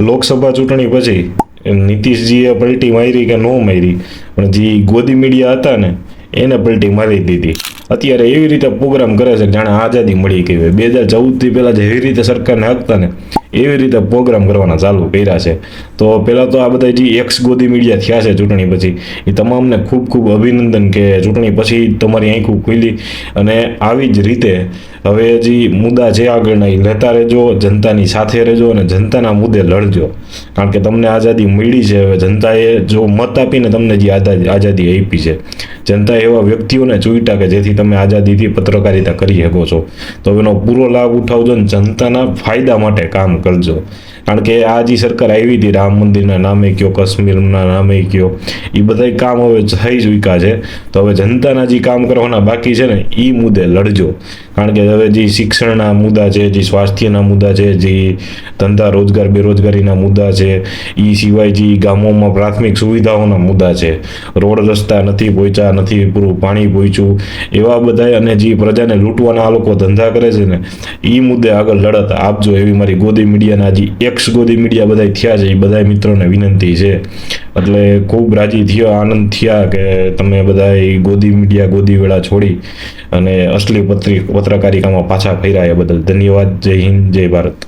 લોકસભા ચૂંટણી પછી નીતિશજીએ પલટી મારી કે ન મારી? પણ જે ગોદી મીડિયા હતા ને, એને પલટી મારી દીધી. અત્યારે એવી રીતે પ્રોગ્રામ કરે છે જાણે આઝાદી મળી ગઈ હોય. બે હજાર ચૌદથી પહેલાં જે એવી રીતે સરકારને હકતા ને એવી રીતે પ્રોગ્રામ કરવાના ચાલુ કર્યા છે. તો પહેલાં તો આ બધા જે એક્સ ગોદી મીડિયા થયા છે ચૂંટણી પછી, એ તમામને ખૂબ ખૂબ અભિનંદન કે ચૂંટણી પછી તમારી આંખો ખુલી અને આવી જ રીતે હવે જે મુદ્દા છે આગળના, એ લેતા રહેજો, જનતાની સાથે રહેજો અને જનતાના મુદ્દે લડજો. કારણ કે તમને આઝાદી મળી છે, હવે જનતાએ જો મત આપીને તમને જે આઝાદી આપી છે જનતાએ એવા વ્યક્તિઓને ચૂંટ્યા કે જેથી તમે આઝાદીથી પત્રકારિતા કરી શકો છો. તો એનો પૂરો લાભ ઉઠાવજો અને જનતાના ફાયદા માટે કામ કરજો. કારણ કે આ જે સરકાર આવી હતી, રામ મંદિરના નામે કયો, કાશ્મીરના નામે કયો એ બધા કામ હવે થઈ ચૂક્યા છે. તો હવે જનતાના જે કામ કરવાના બાકી છે ને એ મુદ્દે લડજો. કારણ કે હવે જે શિક્ષણના મુદ્દા છે, જે સ્વાસ્થ્યના મુદ્દા છે, જે ધંધા રોજગાર, બેરોજગારીના મુદ્દા છે એ સિવાય જે ગામોમાં પ્રાથમિક સુવિધાઓના મુદ્દા છે. રોડ રસ્તા નથી પહોંચ્યા નથી પૂરું પાણી પહોંચ્યું એવા બધા અને જે પ્રજાને લૂંટવાના આ લોકો ધંધા કરે છે ને એ મુદ્દે આગળ લડત. આપજો એવી મારી ગોદી મીડિયાના જે એક્સ ગોદી મીડિયા બધા થયા છે, એ બધા મિત્રોને વિનંતી છે. એટલે ખૂબ રાજી થયો, આનંદ થયા કે તમે બધા ગોદી મીડિયા ગોદી વેળા છોડી અને અસલી પત્રિક પત્રકારિકામાં પાછા ફર્યા એ બદલ. ધન્યવાદ, જય હિન્દ, જય ભારત.